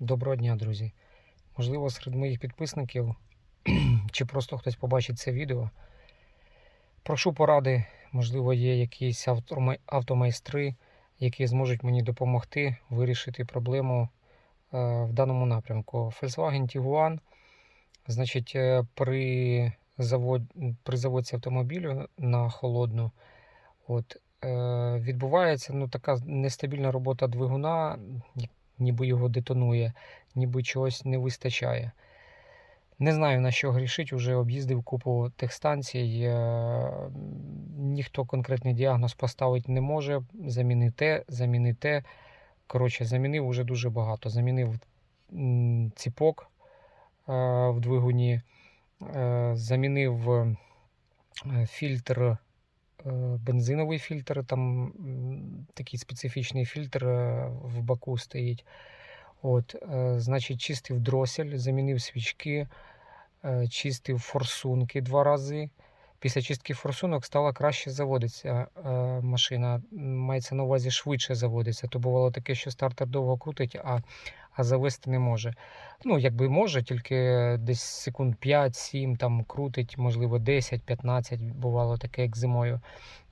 Доброго дня, друзі. Можливо, серед моїх підписників чи просто хтось побачить це відео. Прошу поради, можливо, є якісь автомайстри, які зможуть мені допомогти вирішити проблему е, в даному напрямку. Volkswagen Tiguan, значить, е, при, завод... при заводці автомобілю на холодну, от, е, відбувається ну, така нестабільна робота двигуна, ніби його детонує, ніби чогось не вистачає. Не знаю на що грішить, уже об'їздив купу техстанцій. е, Ніхто конкретний діагноз поставити не може. Заміни те, заміни те. Коротше, замінив уже дуже багато. Замінив ціпок е, в двигуні, е, замінив фільтр, бензиновий фільтр, там такий специфічний фільтр е, в баку стоїть. От, е, значить, чистив дросель, замінив свічки, чистив форсунки два рази. Після чистки форсунок стала краще заводитися е, машина. Мається на увазі швидше заводиться. То бувало таке, що стартер довго крутить, а, а завести не може. Ну, якби може, тільки десь секунд 5-7 там крутить, можливо, 10-15, бувало таке, як зимою.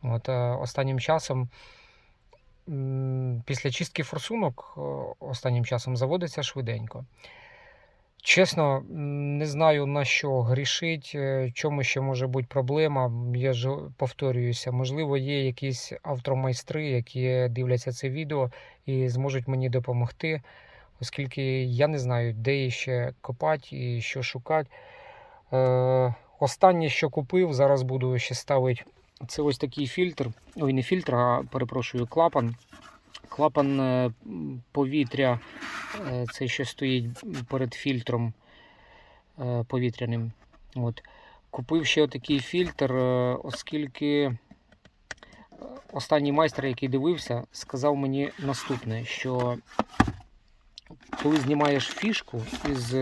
От, е, останнім часом після чистки форсунок останнім часом заводиться швиденько. Чесно, не знаю на що грішить, е, чому ще може бути проблема. Я ж повторююся, можливо, є якісь автомайстри, які дивляться це відео і зможуть мені допомогти, оскільки я не знаю, де ще копати і що шукати. Е, останнє, що купив, зараз буду ще ставити. Це ось такий фільтр. Ой, не фільтр, а перепрошую, клапан. Клапан е, повітря, е, це що стоїть перед фільтром е, повітряним. От. Купив ще такий фільтр, оскільки останній майстер, який дивився, сказав мені наступне, що коли знімаєш фішку із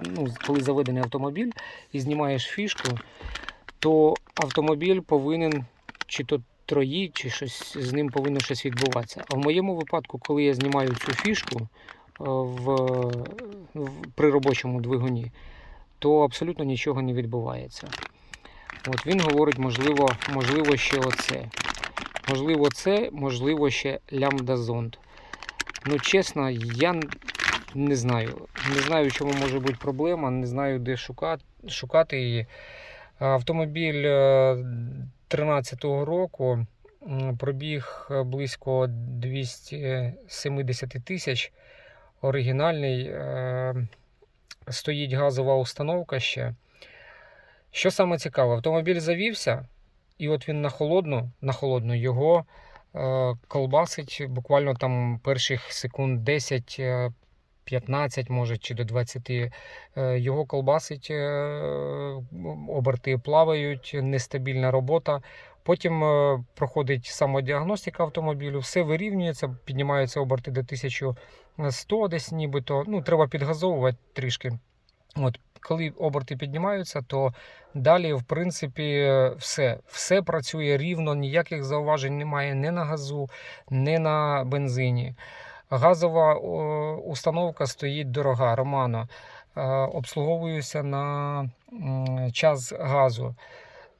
ну, коли заведений автомобіль і знімаєш фішку, то автомобіль повинен чи то троїть, чи щось з ним повинно щось відбуватися. А в моєму випадку, коли я знімаю цю фішку е, в, в, при робочому двигуні, то абсолютно нічого не відбувається. От він говорить, можливо, можливо, ще оце. Можливо, це, можливо, ще лямбда-зонд. Ну, чесно, я не знаю. Не знаю, чому може бути проблема, не знаю, де шукати, шукати її. Автомобіль 13-го року пробіг е, близько 270 тисяч. Оригінальний. е, Стоїть газова установка ще. Що саме цікаве, автомобіль завівся, і от він на холодну, на холодну його е, колбасить буквально там перших секунд 10. Е, 15, може, чи до 20, е, його колбасить, е, оберти плавають, нестабільна робота. Потім е, проходить самодіагностика автомобілю, все вирівнюється, піднімаються оберти до 1100 десь нібито. Ну, треба підгазовувати трішки. От, коли оберти піднімаються, то далі, в принципі, все, все працює рівно, ніяких зауважень немає ні на газу, ні на бензині. Газова установка стоїть дорога, Романо. Е, Обслуговуюся на час газу.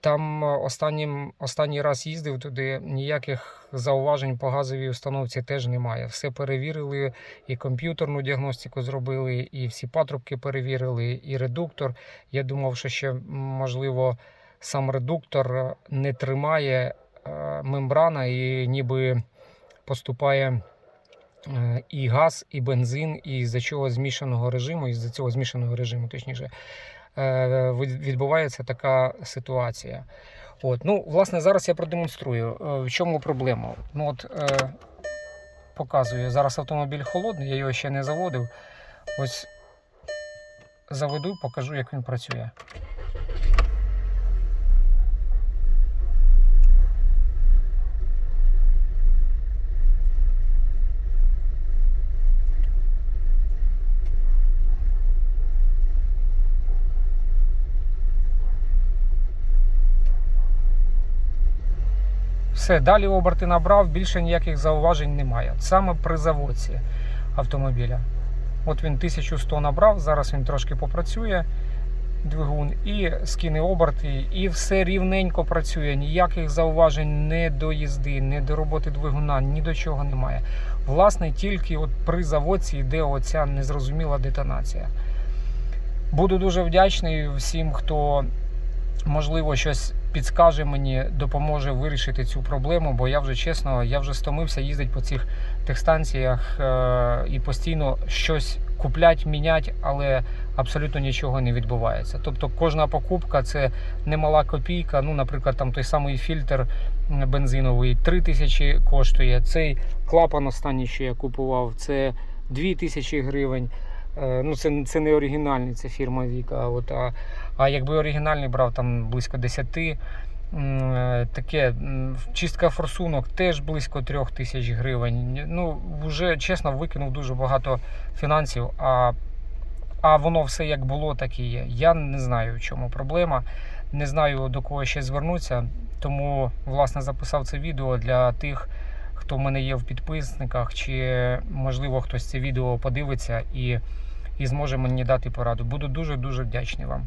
Там е, останнім, останній раз їздив туди, ніяких зауважень по газовій установці теж немає. Все перевірили, і комп'ютерну діагностику зробили, і всі патрубки перевірили, і редуктор. Я думав, що ще можливо сам редуктор не тримає е, мембрана і ніби поступає і газ, і бензин, і з-за чого змішаного режиму, і з-за цього змішаного режиму, точніше, е, відбувається така ситуація. От, ну, власне, зараз я продемонструю, е, в чому проблема. Ну, от, е, показую, зараз автомобіль холодний, я його ще не заводив. Ось заведу, покажу, як він працює. Все, далі оберти набрав, більше ніяких зауважень немає. Саме при заводці автомобіля. От він 1100 набрав, зараз він трошки попрацює. Двигун і скине оберти, і все рівненько працює. Ніяких зауважень не до їзди, не до роботи двигуна, ні до чого немає. Власне, тільки от при заводці йде оця незрозуміла детонація. Буду дуже вдячний всім, хто можливо щось підскаже мені, допоможе вирішити цю проблему, бо я вже чесно, я вже стомився їздити по цих техстанціях е- і постійно щось куплять, мінять, але абсолютно нічого не відбувається. Тобто кожна покупка це немала копійка. Ну, наприклад, там той самий фільтр бензиновий 3 тисячі коштує. Цей клапан останній, що я купував, це 2 тисячі гривень. Е, Ну, це, це не оригінальний, це фірма Віка. От, а, а якби оригінальний брав там близько 10. Е, Таке чистка форсунок теж близько 3 тисяч гривень. Ну, вже чесно викинув дуже багато фінансів. А, а воно все як було, так і є. Я не знаю, в чому проблема. Не знаю до кого ще звернутися. Тому власне записав це відео для тих, хто в мене є в підписниках, чи можливо хтось це відео подивиться і, і зможе мені дати пораду. Буду дуже дуже вдячний вам.